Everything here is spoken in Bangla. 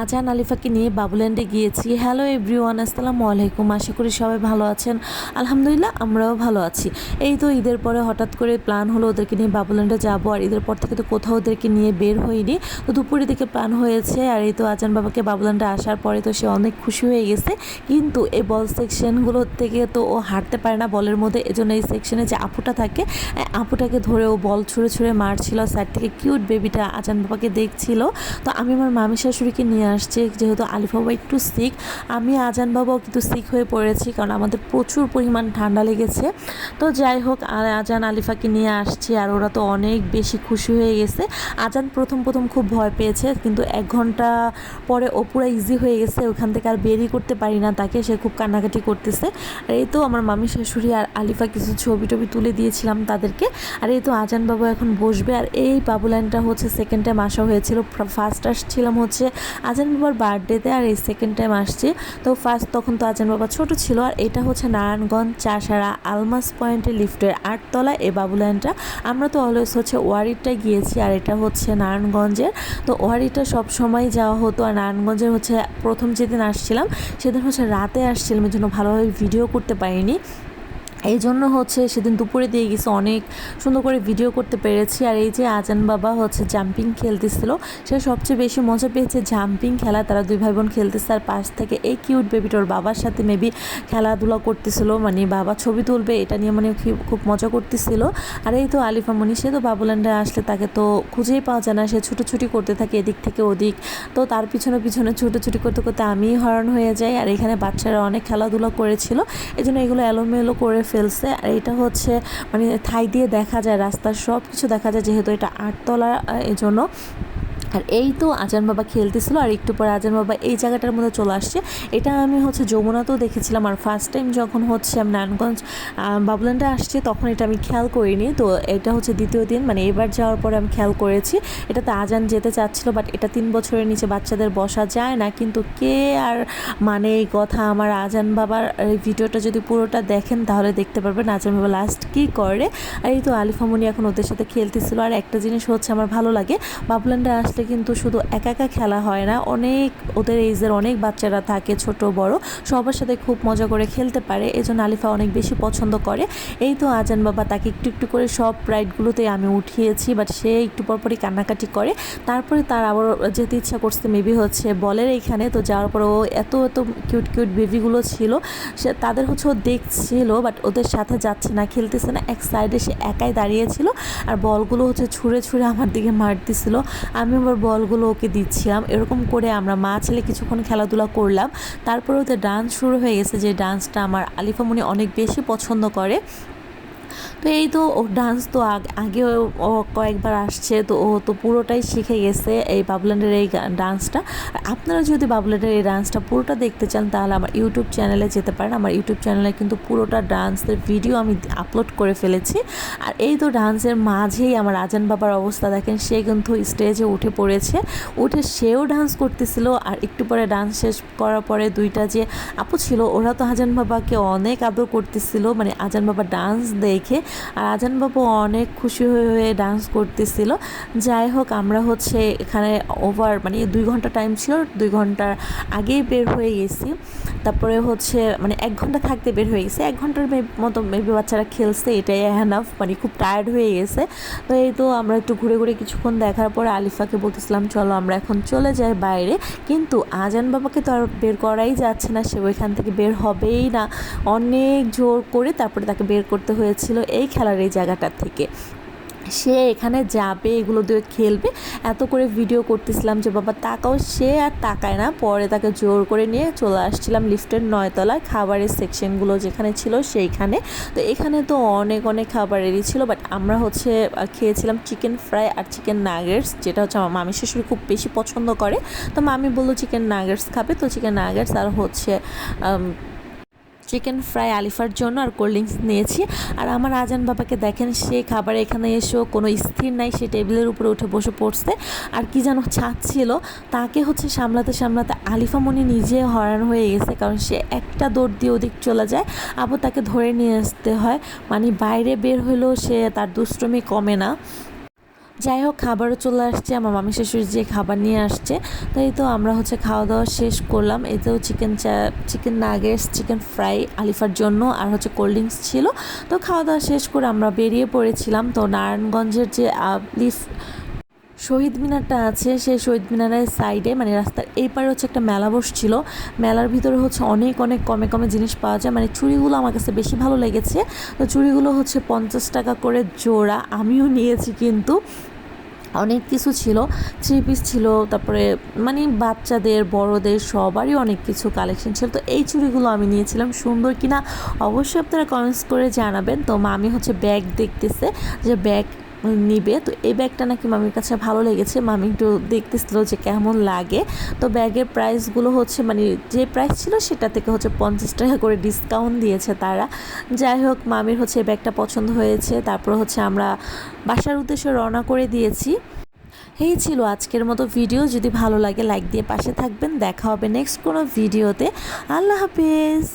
আজান আলিফাকে নিয়ে বাবুল্যান্ডে গিয়েছি। হ্যালো এভরিওয়ান আসসালামু আলাইকুম। আশা করি সবাই ভালো আছেন। আলহামদুলিল্লাহ, আমরাও ভালো আছি। এই তো ঈদের পরে হঠাৎ করে প্ল্যান হলো ওদেরকে নিয়ে বাবুল্যান্ডে যাব, আর ঈদের পর থেকে তো কোথাও ওদেরকে নিয়ে বের হইনি। তো দুপুরের দিকে প্ল্যান হয়েছে, আর এই তো আজান বাবাকে বাবুল্যান্ডে আসার পরে তো সে অনেক খুশি হয়ে গেছে। কিন্তু এই বল সেকশনগুলোর থেকে তো ও হাঁটতে পারে না বলের মধ্যে, এজন্য এই সেকশনে যে আপুটা থাকে আপুটাকে ধরে ও বল ছুঁড়ে ছুঁড়ে মারছিল সাইড থেকে কিউট বেবিটা আজান বাবাকে দেখছিল। তো আমি আমার মামি শাশুড়িকে নিয়ে আসছি, যেহেতু আলিফ বাবা একটু সিক আমি আজান বাবাও কিন্তু সিক হয়ে পড়েছি কারণ আমাদের প্রচুর পরিমাণ ঠান্ডা লেগেছে। তো যাই হোক আর আজান আলিফাকে নিয়ে আসছি আর ওরা তো অনেক বেশি খুশি হয়ে গেছে। আজান প্রথম প্রথম খুব ভয় পেয়েছে, কিন্তু এক ঘণ্টা পরে ও পুরো ইজি হয়ে গেছে, ওখান থেকে আর বেরি করতে পারি না তাকে, সে খুব কান্নাকাটি করতেছে। আর এই তো আমার মামি, শাশুড়ি আর আলিফা কিছু ছবি টবি তুলে দিয়েছিলাম তাদেরকে। আর এই তো আজান বাবু এখন বসবে, আর এই বাবুলাইনটা হচ্ছে সেকেন্ড টাইম আসা হয়েছিল ফার্স্ট আসছিলাম হচ্ছে আজান বাবার বার্থডেতে আর এই সেকেন্ড টাইম আসছি। তো ফার্স্ট তখন তো আজান বাবা ছোট ছিল আর এটা হচ্ছে নারায়ণগঞ্জ চাষারা আলমাস পয়েন্টের লিফটের আটতলা এ বাবুলাইনটা আমরা তো অলওয়েজ হচ্ছে ওয়ারিটায় গিয়েছি আর এটা হচ্ছে নারায়ণগঞ্জের। তো ওয়ারিটা সব সময় যাওয়া হতো আর নারায়ণগঞ্জের হচ্ছে প্রথম যেদিন আসছিলাম, সেদিন হচ্ছে রাতে আসছিলাম এই জন্য ভালোভাবে ভিডিও করতে পারিনি। এই জন্য হচ্ছে সেদিন দুপুরে দিয়ে গেছে অনেক সুন্দর করে ভিডিও করতে পেরেছি। আর এই যে আজান বাবা হচ্ছে জাম্পিং খেলতেছিল, সে সবচেয়ে বেশি মজা পেয়েছে জাম্পিং খেলা। তারা দুই ভাই বোন খেলতেছে আর পাশ থেকে এই কিউট বেবিটার বাবার সাথে মেবি খেলাধুলা করতেছিল মানে বাবা ছবি তুলবে, এটা নিয়ে মানে খুব- মজা করতেছিল। আর এই তো আলিফা মনি, সে তো বাবুল্যান্ডে আসলে তাকে তো খুঁজেই পাওয়া যায় না, সে ছুটোছুটি করতে থাকে এদিক থেকে ওদিক। তো তার পিছনে পিছনে ছুটোছুটি করতে করতে আমিই হরণ হয়ে যাই। আর এখানে বাচ্চারা অনেক খেলাধুলা করেছিল এই জন্য এগুলো এলোমেলো করে ফেলছে। আর এটা হচ্ছে মানে থাই দিয়ে দেখা যায়, রাস্তার সব কিছু দেখা যায়, যেহেতু এটা আটতলা এজন্য। আর এই তো আজান বাবা খেলতেছিল আর একটু পরে আজান বাবা এই জায়গাটার মধ্যে চলে আসছে। এটা আমি হচ্ছে যমুনাতেও দেখেছিলাম আর ফার্স্ট টাইম যখন হচ্ছে আমি নারায়ণগঞ্জ বাবুল্যান্ডে আসছে তখন এটা আমি খেয়াল করিনি। তো এটা হচ্ছে দ্বিতীয় দিন মানে এবার যাওয়ার পরে আমি খেয়াল করেছি। এটাতে আজান যেতে চাচ্ছিল বাট এটা তিন বছরের নিচে বাচ্চাদের বসা যায় না। কিন্তু কে আর মানে এই কথা আমার আজান বাবার এই ভিডিওটা যদি পুরোটা দেখেন তাহলে দেখতে পারবেন আজান বাবা লাস্ট কী করে। আর এই তো আলিফামনি এখন ওদের সাথে খেলতেছিল। আর একটা জিনিস হচ্ছে আমার ভালো লাগে বাবুল্যান্ডে আসলে কিন্তু শুধু একা একা খেলা হয় না, অনেক ওদের এইজের অনেক বাচ্চারা থাকে, ছোট, বড়, সবার সাথে খুব মজা করে খেলতে পারে, এই জন্য আলিফা অনেক বেশি পছন্দ করে। এই তো আজান বাবা তাকে একটু একটু করে সব রাইডগুলোতে আমি উঠিয়েছি বাট সে একটু পরপরই কান্নাকাটি করে। তারপরে তার আবার যেতে ইচ্ছা করছে মেবি হচ্ছে বলের এইখানে, তো যাওয়ার পর ও এত এত কিউট কিউট বেবিগুলো ছিল, সে তাদের হচ্ছে ও দেখছিল বাট ওদের সাথে যাচ্ছে না, খেলতেছে না, এক সাইডে সে একাই দাঁড়িয়েছিল আর বলগুলো হচ্ছে ছুঁড়ে ছুঁড়ে আমার দিকে মার মারতেছিল। আমি আবার বলগুলো ওকে দিচ্ছিলাম। এরকম করে আমরা মা ছেলে কিছুক্ষণ খেলাধুলা করলাম। তারপরে ওদের ডান্স শুরু হয়ে গেছে যে ডান্সটা আমার আলিফামনি অনেক বেশি পছন্দ করে। তো এই তো ও ডান্স তো আগে ও কয়েকবার আসছে, তো ও তো পুরোটাই শিখে গেছে এই বাবুল্যান্ডের এই ডান্সটা আর আপনারা যদি বাবুল্যান্ডের এই ডান্সটা পুরোটা দেখতে চান, তাহলে আমার ইউটিউব চ্যানেলে যেতে পারেন। আমার ইউটিউব চ্যানেলে কিন্তু পুরোটা ডান্সের ভিডিও আমি আপলোড করে ফেলেছি। আর এই তো ডান্সের মাঝেই আমার আজান বাবার অবস্থা দেখেন, সে কিন্তু স্টেজে উঠে পড়েছে। উঠে সেও ডান্স করতেছিল, আর একটু পরে ডান্স শেষ করার পরে দুইটা যে আপু ছিল, ওরা তো আজান বাবাকে অনেক আদর করতেছিল। মানে আজান বাবা ডান্স দেখে আর আজান বাবু অনেক খুশি হয়ে হয়ে ডান্স করতেছিল। যাই হোক, আমরা হচ্ছে এখানে ওভার মানে দুই ঘণ্টা টাইম ছিল, দুই ঘণ্টার আগেই বের হয়ে গেছি। তারপরে হচ্ছে মানে এক ঘণ্টা থাকতে বের হয়ে গেছে। এক ঘণ্টার মতো মেবি বাচ্চারা খেলছে, এটাই হ্যানাফ মানে খুব টায়ার্ড হয়ে গেছে। তো এই তো আমরা একটু ঘুরে ঘুরে কিছুক্ষণ দেখার পরে আলিফাকে বলতেছিলাম, চলো আমরা এখন চলে যাই বাইরে। কিন্তু আজান বাবাকে তো আর বের করাই যাচ্ছে না, সে ওইখান থেকে বের হবেই না। অনেক জোর করে তারপরে তাকে বের করতে হয়েছিল। এই খেলার এই জায়গাটার থেকে। সে এখানে যাবে, এগুলো দিয়ে খেলবে। এত করে ভিডিও করতেছিলাম যে, বাবা, তাকাও সে আর তাকায় না। পরে তাকে জোর করে নিয়ে চলে আসছিলাম লিফটের নয়তলায় খাবারের সেকশনগুলো যেখানে ছিল সেইখানে। তো এখানে তো অনেক অনেক খাবারেরই ছিল বাট আমরা হচ্ছে খেয়েছিলাম চিকেন ফ্রাই আর চিকেন নাগেটস যেটা হচ্ছে আমার মামি শাশুড়ি খুব বেশি পছন্দ করে। তো মামি বলল চিকেন নাগেটস খাবে? তো চিকেন নাগেটস আর হচ্ছে চিকেন ফ্রাই আলিফার জন্য আর কোল্ড ড্রিঙ্কস নিয়েছি। আর আমার আজান বাবাকে দেখেন, সে খাবার এখানে এসেও কোনো স্থির নাই, সে টেবিলের উপরে উঠে বসে পড়ছে। আর কি যেন চাচ্ছিল তাকে হচ্ছে সামলাতে সামলাতে আলিফা মনি নিজে হরান হয়ে গেছে, কারণ সে একটা দৌড় দিয়ে ওদিক চলে যায়। আবার তাকে ধরে নিয়ে আসতে হয় মানে বাইরে বের হলেও সে তার দুষ্টমি কমে না। যাই হোক খাবারও চলে আসছে। আমার মামি শাশুড়ি যে খাবার নিয়ে আসছে, তাই তো আমরা হচ্ছে খাওয়া দাওয়া শেষ করলাম। এতেও চিকেন চা, চিকেন নাগেটস চিকেন ফ্রাই আলিফার জন্য আর হচ্ছে কোল্ড ড্রিঙ্কস ছিল। তো খাওয়া দাওয়া শেষ করে আমরা বেরিয়ে পড়েছিলাম। তো নারায়ণগঞ্জের যে আলিফ শহীদ মিনারটা আছে, সেই শহীদ মিনারের সাইডে মানে রাস্তার এই পারে হচ্ছে একটা মেলা বসছিল। মেলার ভিতরে হচ্ছে অনেক অনেক কমে কমে জিনিস পাওয়া যায়। মানে চুড়িগুলো আমার কাছে বেশি ভালো লেগেছে। তো চুড়িগুলো হচ্ছে পঞ্চাশ টাকা করে জোড়া। আমিও নিয়েছি কিন্তু। অনেক কিছু ছিল থ্রি পিস ছিল, তারপরে মানে বাচ্চাদের, বড়দের সবারই অনেক কিছু কালেকশন ছিল। তো এই চুড়িগুলো আমি নিয়েছিলাম, সুন্দর কিনা অবশ্যই আপনারা কমেন্টস করে জানাবেন। তো মামি হচ্ছে ব্যাগ দেখতেছে, যে ব্যাগ নিবে। তো এই ব্যাগটা নাকি মামির কাছে ভালো লেগেছে। মামি একটু দেখতেছিল যে কেমন লাগে। তো ব্যাগের প্রাইসগুলো হচ্ছে মানে যে প্রাইস ছিল সেটা থেকে হচ্ছে পঞ্চাশ টাকা করে ডিসকাউন্ট দিয়েছে তারা। যাই হোক, মামির হচ্ছে এই ব্যাগটা পছন্দ হয়েছে। তারপর হচ্ছে আমরা বাসার উদ্দেশ্যে রওনা করে দিয়েছি। এই ছিল আজকের মতো ভিডিও। যদি ভালো লাগে, লাইক দিয়ে পাশে থাকবেন। দেখা হবে নেক্সট কোনো ভিডিওতে। আল্লাহ হাফিজ।